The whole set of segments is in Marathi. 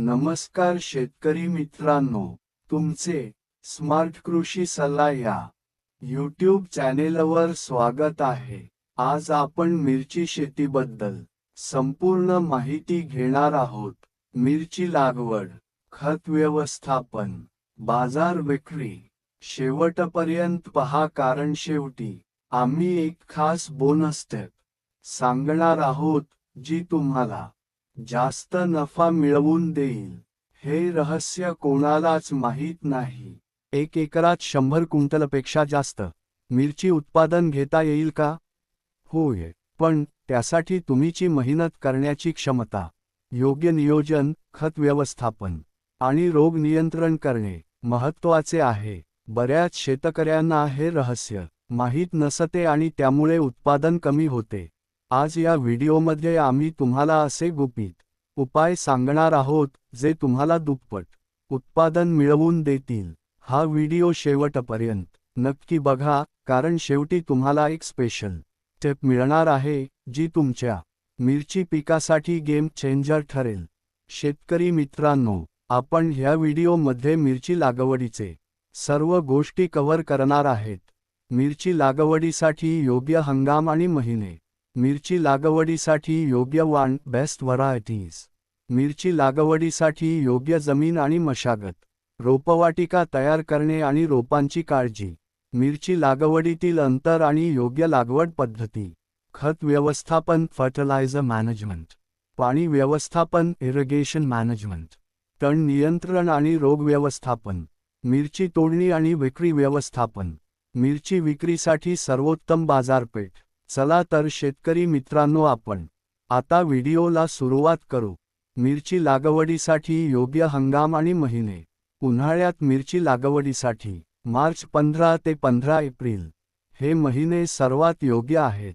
नमस्कार शेतकरी मित्रांनो तुमचे स्मार्ट कृषी सल्ला या यूट्यूब चॅनेलवर स्वागत आहे. आज आपण मिरची शेतीबद्दल संपूर्ण माहिती घेणार आहोत. मिरची लागवड खत व्यवस्थापन बाजार विक्री शेवटपर्यंत पहा कारण शेवटी आम्ही एक खास बोनस स्टेप सांगणार आहोत जी तुम्हाला जास्त नफा मिळवून देईल. हे रहस्य कोणालाच माहीत नाही. एक एकरात शंभर क्विंटलपेक्षा जास्त. मिरची उत्पादन घेता येईल का? होय पण त्यासाठी तुम्हीची मेहनत करण्याची क्षमता योग्य नियोजन खत व्यवस्थापन आणि रोग नियंत्रण करणे महत्त्वाचे आहे. बऱ्याच शेतकऱ्यांना हे रहस्य माहीत नसते आणि त्यामुळे उत्पादन कमी होते. आज या व्हिडिओमध्ये आम्ही तुम्हाला असे गुपित उपाय सांगणार आहोत जे तुम्हाला दुप्पट उत्पादन मिळवून देतील. हा व्हिडिओ शेवटपर्यंत नक्की बघा कारण शेवटी तुम्हाला एक स्पेशल टिप मिळणार आहे जी तुमच्या मिरची पिकासाठी गेम चेंजर ठरेल. शेतकरी मित्रांनो आपण ह्या व्हिडिओमध्ये मिरची लागवडीचे सर्व गोष्टी कव्हर करणार आहेत. मिरची लागवडीसाठी योग्य हंगाम आणि महिने मिरची लागवडीसाठी योग्य वाण बेस्ट व्हरायटीज मिरची लागवडीसाठी योग्य जमीन आणि मशागत. रोपवाटिका तयार करणे आणि रोपांची काळजी. मिरची लागवडीतील अंतर आणि योग्य लागवड पद्धती. खत व्यवस्थापन फर्टिलायझर मॅनेजमेंट पाणी व्यवस्थापन इरिगेशन मॅनेजमेंट तण नियंत्रण आणि रोग व्यवस्थापन. मिरची तोडणी आणि विक्री व्यवस्थापन. मिरची विक्रीसाठी सर्वोत्तम बाजारपेठ. चला तर शेतकरी मित्रांनो आपण आता व्हिडिओला सुरुवात करू. मिरची लागवडीसाठी योग्य हंगाम आणि महिने. उन्हाळ्यात मिरची लागवडीसाठी मार्च पंधरा ते पंधरा एप्रिल हे महिने सर्वात योग्य आहेत.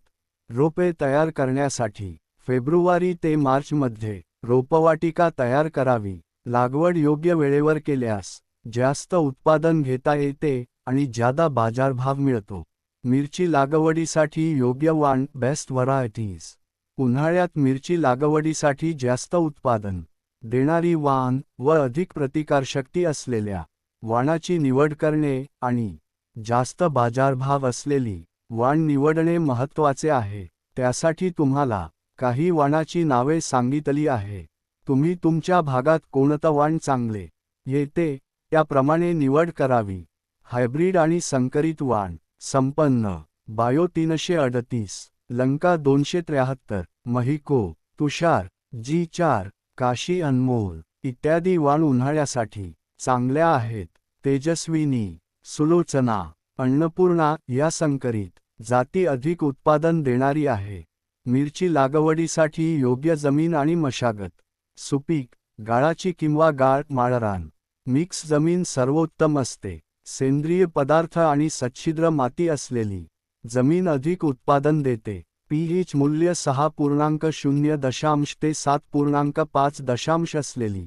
रोपे तयार करण्यासाठी फेब्रुवारी ते मार्चमध्ये रोपवाटिका तयार करावी. लागवड योग्य वेळेवर केल्यास जास्त उत्पादन घेता येते आणि जादा बाजारभाव मिळतो. मिरची लागवडीसाठी योग्य वाण बेस्ट व्हरायटीज उन्हाळ्यात मिरची लागवडीसाठी जास्त उत्पादन. देणारी वाण व अधिक प्रतिकारशक्ती असलेल्या वाणाची निवड करणे आणि जास्त बाजारभाव असलेली वाण निवडणे महत्त्वाचे आहे. त्यासाठी तुम्हाला काही वाणाची नावे सांगितली आहे. तुम्ही तुमच्या भागात कोणतं वाण चांगले येते त्याप्रमाणे निवड करावी. हायब्रीड आणि संकरित वाण. संपन्न. बायो तीनशे अडतीस. लंका दोनशे त्र्याहत्तर. महिको तुषार जी चार काशी अनमोल इत्यादी वाण उन्हाळ्यासाठी. चांगल्या आहेत. तेजस्विनी सुलोचना अन्नपूर्णा या संकरित. जाती अधिक उत्पादन देणारी आहे. मिरची लागवडीसाठी योग्य जमीन आणि मशागत. सुपीक गाळाची किंवा गाळ माळरान. मिक्स जमीन सर्वोत्तम असते. सेंद्रिय पदार्थ आणि सच्छिद्र माती असलेली जमीन अधिक उत्पादन देते. पीएच मूल्य सहा पूर्णांक शून्य दशांश ते सात पूर्णांक पाच दशांश असलेली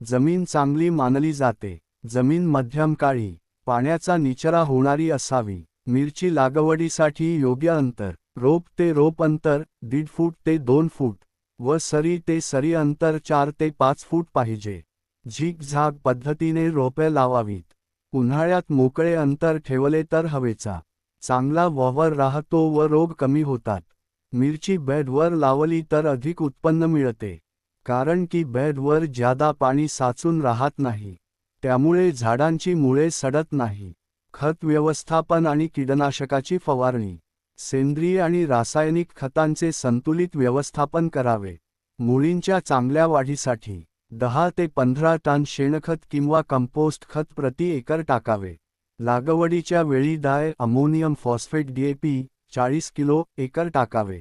जमीन चांगली मानली जाते. जमीन मध्यम काळी पाण्याचा निचरा होणारी असावी. मिरची लागवडीसाठी योग्य अंतर रोप ते रोप अंतर दीड फूट ते दोन फूट व सरी ते सरी अंतर चार ते पाच फूट पाहिजे. झीगझाग पद्धतीने रोपे लावावीत. उन्हाळ्यात मोकळे अंतर ठेवले तर हवेचा चांगला वावर राहतो व रोग कमी होतात. मिरची बेडवर लावली तर अधिक उत्पन्न मिळते. कारण की बेडवर जादा पाणी साचून राहत नाही त्यामुळे झाडांची मुळे सडत नाही. खत व्यवस्थापन आणि कीटनाशकाची फवारणी सेंद्रिय आणि रासायनिक खतांचे संतुलित व्यवस्थापन करावे. मुळींच्या चांगल्या वाढीसाठी दहा ते पंधरा टन शेणखत किंवा कंपोस्ट खत प्रति एकर टाकावे. लागवडीच्या वेळी डाय अमोनियम फॉस्फेट डीएपी चाळीस किलो एकर टाकावे.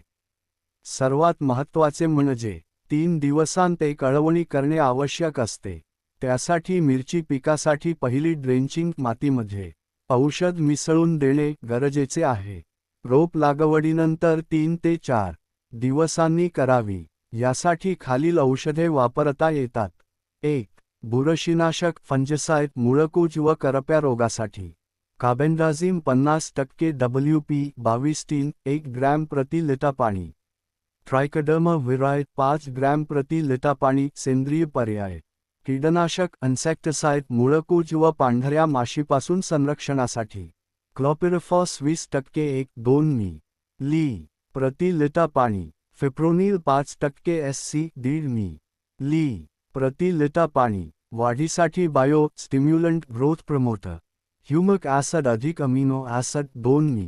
सर्वात महत्त्वाचे म्हणजे तीन दिवसांत एक अळवणी करणे आवश्यक असते. त्यासाठी मिरची पिकासाठी पहिली ड्रेंचिंग मातीमध्ये औषध मिसळून देणे गरजेचे आहे. रोप लागवडीनंतर तीन ते चार दिवसांनी करावी. यासाठी खालील औषधे वापरता येतात. एक बुरशीनाशक फंजसाईट मुळकूज व करप्या रोगासाठी. काबेंडाझिम पन्नास टक्के डब्ल्यू पी बावीस तीन एक ग्रॅम प्रति लिटर पाणी. ट्रायकडर्म विरायत पाच ग्रॅम प्रति लिटर पाणी सेंद्रिय पर्याय. कीडनाशक अन्सेक्टिसाइड मुळकूज व पांढऱ्या माशीपासून संरक्षणासाठी. क्लॉपिरफॉस वीस टक्के एक दोन मी. ली प्रति लिटर पाणी. फिप्रोनिल पाच टक्के एस सी दीड मी ली प्रति लिटा पाणी वाढीसाठी bio stimulant growth promoter humic acid अधिक अमिनो ॲसिड दोन मी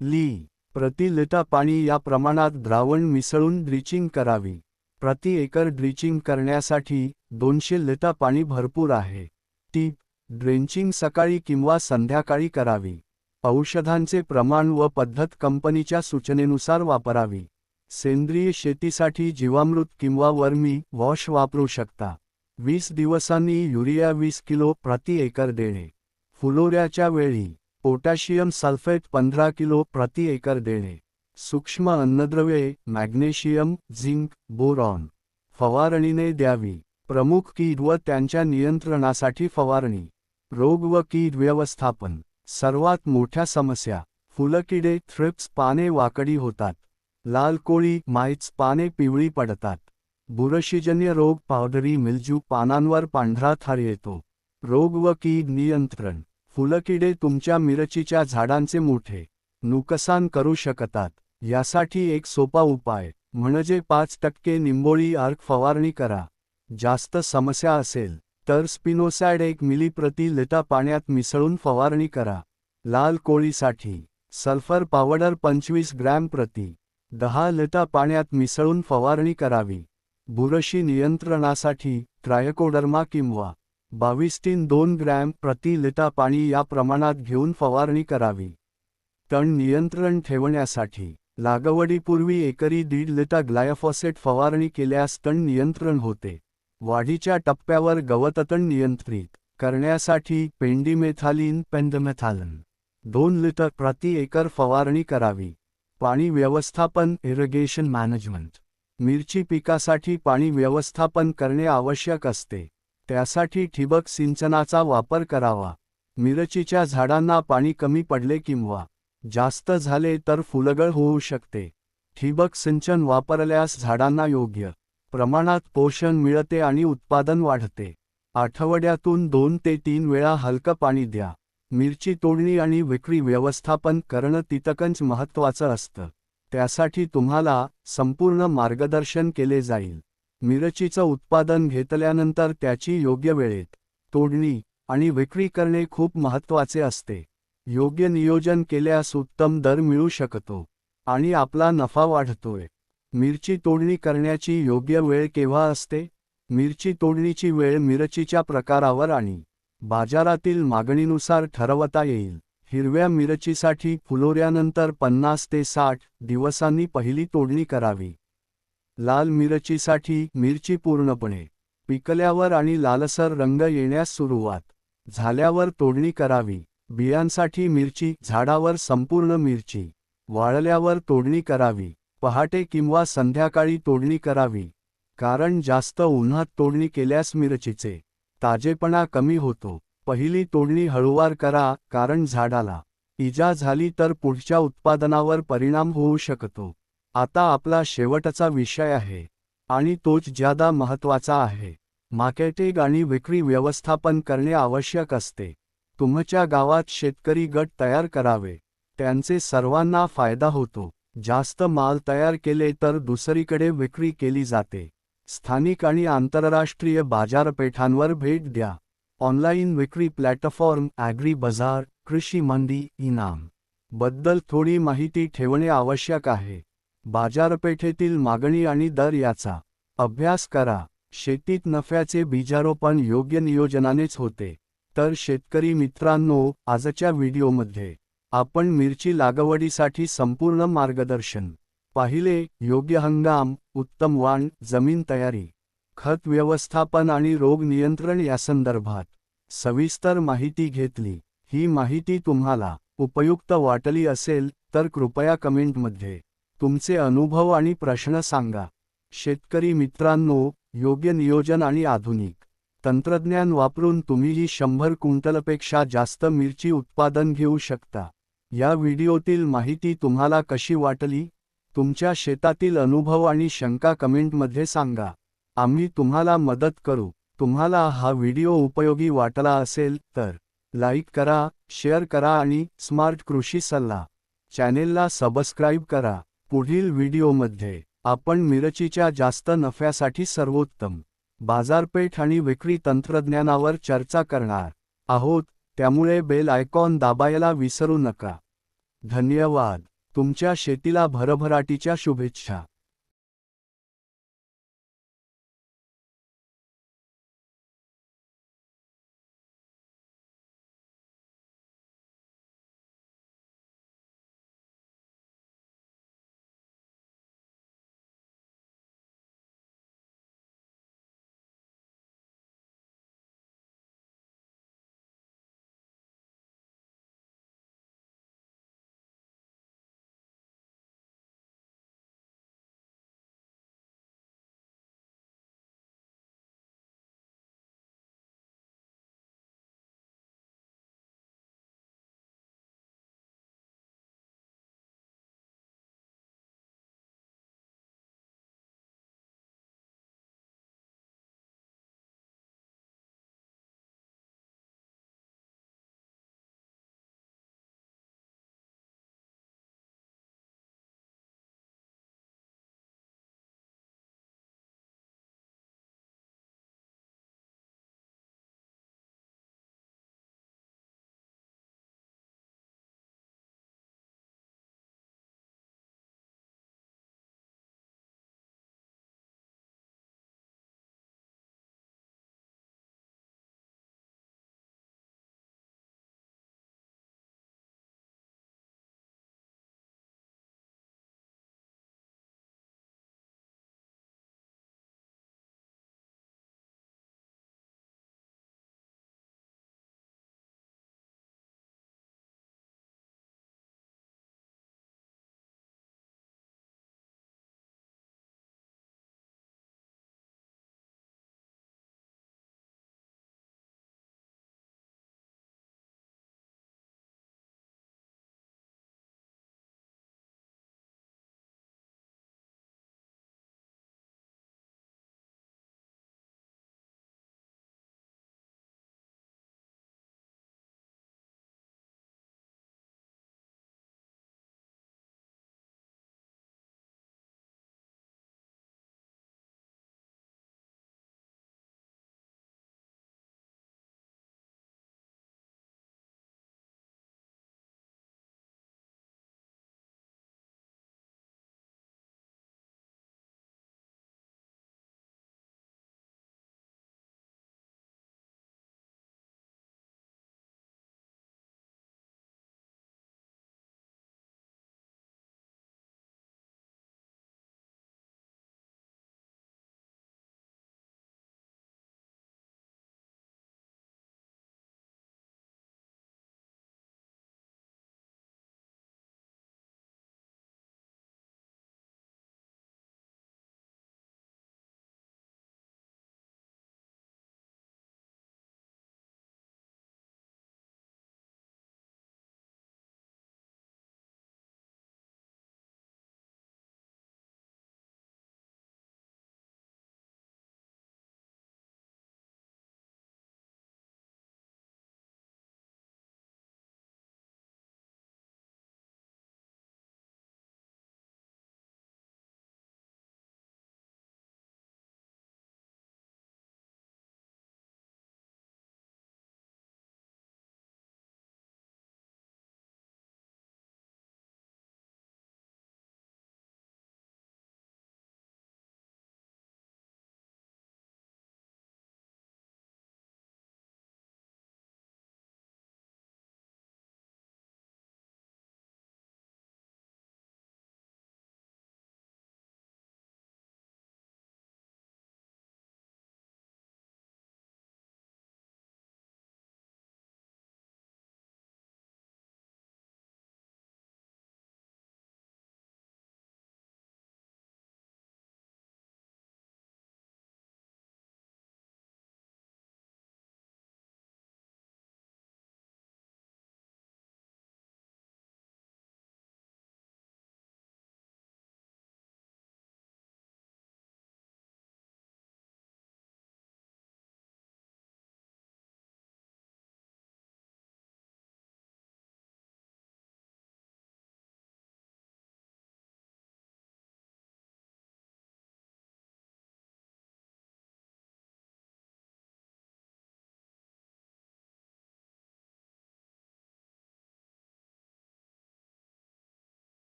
ली प्रति लिटा पाणी या प्रमाणात द्रावण मिसळून ड्रिचिंग करावी. प्रति एकर ड्रिचिंग करण्यासाठी दोनशे लिटा पाणी भरपूर आहे. टीप ड्रेंचिंग सकाळी किंवा संध्याकाळी करावी. औषधांचे प्रमाण व पद्धत कंपनीच्या सूचनेनुसार वापरावी. सेंद्रिय शेतीसाठी जीवामृत किंवा वर्मी वॉश वापरू शकता. वीस दिवसांनी युरिया वीस किलो प्रति एकर देणे. फुलोऱ्याच्या वेळी पोटॅशियम सल्फेट पंधरा किलो प्रति एकर देणे. सूक्ष्म अन्नद्रव्ये मॅग्नेशियम झिंक बोरॉन. फवारणीने द्यावी. प्रमुख कीड व त्यांच्या नियंत्रणासाठी फवारणी. रोग व कीड व्यवस्थापन. सर्वात मोठ्या समस्या. फुलकिडे थ्रिप्स पाने वाकडी होतात. लाल कोळी माईच पाने पिवळी पडतात. बुरशीजन्य रोग पावडरी मिलजू पानांवर पांढरा थार येतो. रोग व कीड नियंत्रण. फुलकिडे तुमच्या मिरचीच्या झाडांचे मोठे. नुकसान करू शकतात. यासाठी एक सोपा उपाय म्हणजे पाच टक्के निंबोळी अर्क फवारणी करा. जास्त समस्या असेल तर स्पिनोसॅड एक मिली प्रति लिटा पाण्यात मिसळून फवारणी करा. लाल कोळीसाठी सल्फर पावडर पंचवीस ग्रॅम प्रति दहा लिटर पाण्यात मिसळून फवारणी करावी. बुरशी नियंत्रणासाठी ट्रायकोडर्मा किंवा बावीस तीन दोन ग्रॅम प्रति लिटा पाणी या प्रमाणात घेऊन फवारणी करावी. तण नियंत्रण ठेवण्यासाठी लागवडीपूर्वी एकरी दीड लिटा ग्लायफॉसेट फवारणी केल्यास तण नियंत्रण होते. वाढीच्या टप्प्यावर गवततण नियंत्रित करण्यासाठी पेंडीमेथालिन पेंडमेथालन. दोन लिटर प्रति एकर फवारणी करावी. पाणी व्यवस्थापन इरिगेशन मॅनेजमेंट मिरची पिकासाठी पाणी व्यवस्थापन करणे आवश्यक असते. त्यासाठी ठिबक सिंचनाचा वापर करावा. मिरचीच्या झाडांना पाणी कमी पडले किंवा जास्त झाले तर फुलगळ होऊ शकते. ठिबक सिंचन वापरल्यास झाडांना योग्य प्रमाणात पोषण मिळते आणि उत्पादन वाढते. आठवड्यातून दोन ते तीन वेळा हलकं पाणी द्या. मिरची तोडणी आणि विक्री व्यवस्थापन करणं तितकंच महत्त्वाचं असतं. त्यासाठी तुम्हाला संपूर्ण मार्गदर्शन केले जाईल. मिरचीचं उत्पादन घेतल्यानंतर त्याची योग्य वेळेत तोडणी आणि विक्री करणे खूप महत्त्वाचे असते. योग्य नियोजन केल्यास उत्तम दर मिळू शकतो आणि आपला नफा वाढतोय. मिरची तोडणी करण्याची योग्य वेळ केव्हा असते? मिरची तोडणीची वेळ मिरचीच्या प्रकारावर आणि बाजारातील मागणीनुसार ठरवता येईल. हिरव्या मिरचीसाठी फुलोऱ्यानंतर पन्नास ते साठ दिवसांनी पहिली तोडणी करावी. लाल मिरचीसाठी मिरची पूर्णपणे पिकल्यावर आणि लालसर रंग येण्यास सुरुवात झाल्यावर तोडणी करावी. बियांसाठी मिरची झाडावर संपूर्ण मिरची वाळल्यावर तोडणी करावी. पहाटे किंवा संध्याकाळी तोडणी करावी. कारण जास्त उन्हात तोडणी केल्यास मिरचीचे ताजेपणा कमी होतो. पहिली तोडणी हळूवार करा कारण झाडाला इजा झाली तर पुढच्या उत्पादनावर परिणाम होऊ शकतो. आता आपला शेवटचा विषय आहे. आणि तोच ज्यादा महत्त्वाचा आहे. मार्केटिंग आणि विक्री व्यवस्थापन करणे आवश्यक असते. तुमच्या गावात शेतकरी गट तयार करावे. त्यांचे सर्वांना फायदा होतो. जास्त माल तयार केले तर दुसरीकडे विक्री केली जाते. स्थानिक आणि आंतरराष्ट्रीय बाजारपेठांवर भेट द्या. ऑनलाईन विक्री प्लॅटफॉर्म ॲग्री बाजार कृषी मंदी इनामबद्दल थोडी माहिती ठेवणे आवश्यक आहे. बाजारपेठेतील मागणी आणि दर याचा अभ्यास करा. शेतीत नफ्याचे बीजारोपण योग्य नियोजनानेच होते. तर शेतकरी मित्रांनो आजच्या व्हिडिओमध्ये आपण मिरची लागवडीसाठी संपूर्ण मार्गदर्शन पाहिले योग्य हंगाम उत्तम वाण जमीन तयारी खत व्यवस्थापन आणि रोग नियंत्रण यासंदर्भात सविस्तर माहिती घेतली. ही माहिती तुम्हाला उपयुक्त वाटली असेल तर कृपया कमेंटमध्ये तुमचे अनुभव आणि प्रश्न सांगा. शेतकरी मित्रांनो योग्य नियोजन आणि आधुनिक तंत्रज्ञान वापरून तुम्हीही शंभर क्विंटलपेक्षा जास्त मिरची उत्पादन घेऊ शकता. या व्हिडिओतील माहिती तुम्हाला कशी वाटली? तुमच्या शेतातील अनुभव आणि शंका कमेंटमध्ये सांगा. आम्ही तुम्हाला मदत करू. तुम्हाला हा व्हिडिओ उपयोगी वाटला असेल तर लाईक करा शेअर करा आणि स्मार्ट कृषी सल्ला चॅनेलला सबस्क्राईब करा. पुढील व्हिडिओमध्ये आपण मिरचीच्या जास्त नफ्यासाठी सर्वोत्तम बाजारपेठ आणि विक्री तंत्रज्ञानावर चर्चा करणार आहोत. त्यामुळे बेल आयकॉन दाबायला विसरू नका. धन्यवाद. तुमच्या शेतीला भरभराटीच्या शुभेच्छा.